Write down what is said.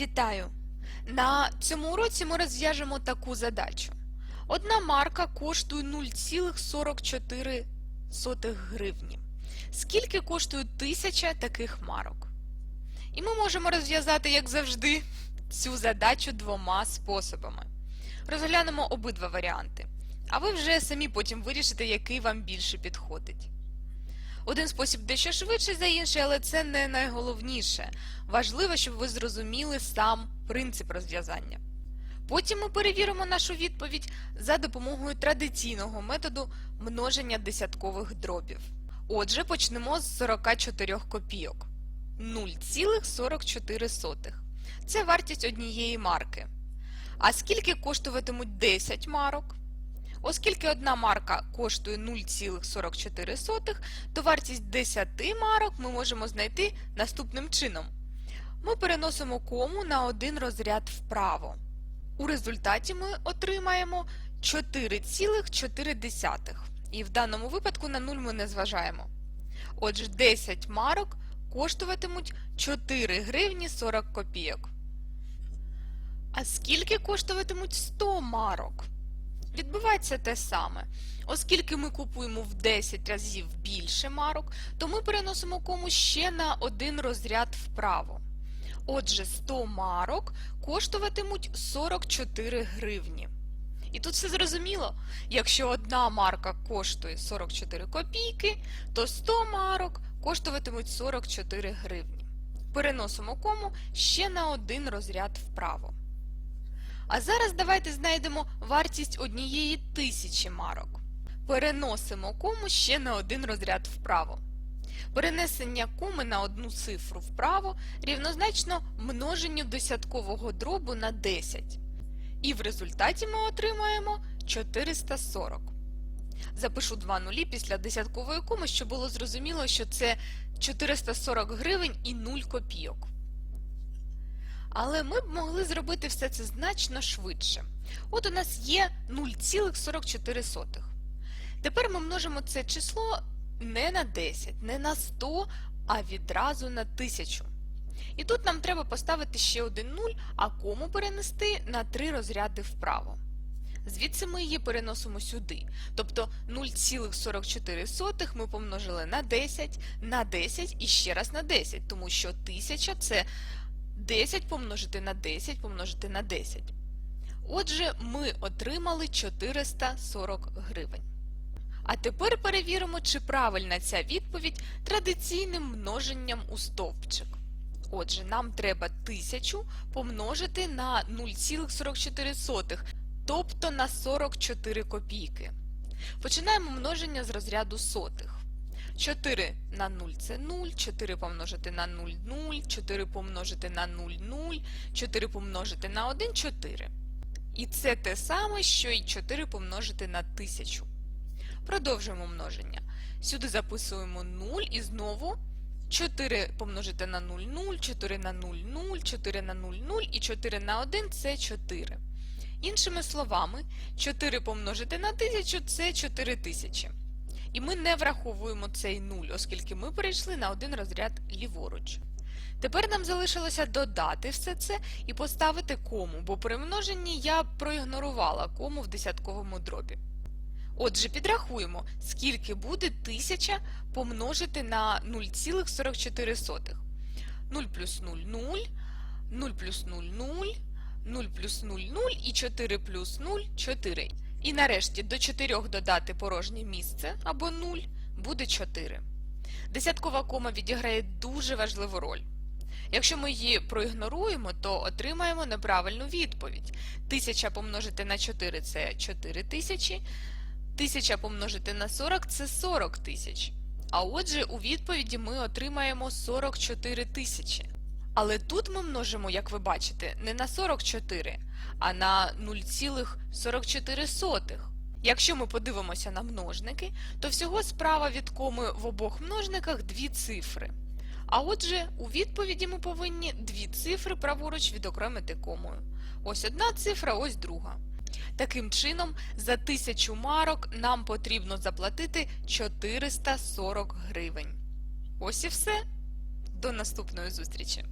Вітаю! На цьому уроці ми розв'яжемо таку задачу. Одна марка коштує 0,44 гривні. Скільки коштує тисяча таких марок? І ми можемо розв'язати, як завжди, цю задачу двома способами. Розглянемо обидва варіанти, а ви вже самі потім вирішите, який вам більше підходить. Один спосіб дещо швидший за інший, але це не найголовніше. Важливо, щоб ви зрозуміли сам принцип розв'язання. Потім ми перевіримо нашу відповідь за допомогою традиційного методу множення десяткових дробів. Отже, почнемо з 44 копійок. 0,44. Це вартість однієї марки. А скільки коштуватимуть 10 марок? Оскільки одна марка коштує 0,44, то вартість 10 марок ми можемо знайти наступним чином. Ми переносимо кому на один розряд вправо. У результаті ми отримаємо 4,4. І в даному випадку на 0 ми не зважаємо. Отже, 10 марок коштуватимуть 4 гривні 40 копійок. А скільки коштуватимуть 100 марок? Відбувається те саме. Оскільки ми купуємо в 10 разів більше марок, то ми переносимо кому ще на один розряд вправо. Отже, 100 марок коштуватимуть 44 гривні. І тут все зрозуміло. Якщо одна марка коштує 44 копійки, то 100 марок коштуватимуть 44 гривні. Переносимо кому ще на один розряд вправо. А зараз давайте знайдемо вартість однієї тисячі марок. Переносимо кому ще на один розряд вправо. Перенесення коми на одну цифру вправо рівнозначно множенню десяткового дробу на 10. І в результаті ми отримаємо 440. Запишу два нулі після десяткової коми, щоб було зрозуміло, що це 440 гривень і 0 копійок. Але ми б могли зробити все це значно швидше. От у нас є 0,44. Тепер ми множимо це число не на 10, не на 100, а відразу на 1000. І тут нам треба поставити ще один 0, а кому перенести на 3 розряди вправо. Звідси ми її переносимо сюди. Тобто 0,44 ми помножили на 10, на 10 і ще раз на 10, тому що 1000 це 10 помножити на 10 помножити на 10. Отже, ми отримали 440 гривень. А тепер перевіримо, чи правильна ця відповідь традиційним множенням у стовпчик. Отже, нам треба 1000 помножити на 0,44, тобто на 44 копійки. Починаємо множення з розряду сотих. 4 на 0 це 0, 4 помножити на 0 0, 4 помножити на 0 0, 4 помножити на 1 4. І це те саме, що й 4 помножити на 1000. Продовжуємо множення. Сюди записуємо 0 і знову 4 помножити на 0 0, 4 на 0 0, 4 на 0 0 і 4 на 1 це 4. Іншими словами, 4 помножити на 1000 це 4000. І ми не враховуємо цей 0, оскільки ми перейшли на один розряд ліворуч. Тепер нам залишилося додати все це і поставити кому, бо при множенні я проігнорувала кому в десятковому дробі. Отже, підрахуємо, скільки буде 1000 помножити на 0,44. 0 плюс 0 0, 0 плюс 0 0, 0 плюс 0 0 і 4 плюс 0 4. І нарешті до 4 додати порожнє місце або 0 буде 4. Десяткова кома відіграє дуже важливу роль. Якщо ми її проігноруємо, то отримаємо неправильну відповідь. 1000 помножити на 4 це 4 тисячі, 1000 помножити на 40 це 40 тисяч. А отже, у відповіді ми отримаємо 44 тисячі. Але тут ми множимо, як ви бачите, не на 44, а на 0,44. Якщо ми подивимося на множники, то всього справа від коми в обох множниках дві цифри. А отже, у відповіді ми повинні дві цифри праворуч відокремити комою. Ось одна цифра, ось друга. Таким чином, за тисячу марок нам потрібно заплатити 440 гривень. Ось і все. До наступної зустрічі!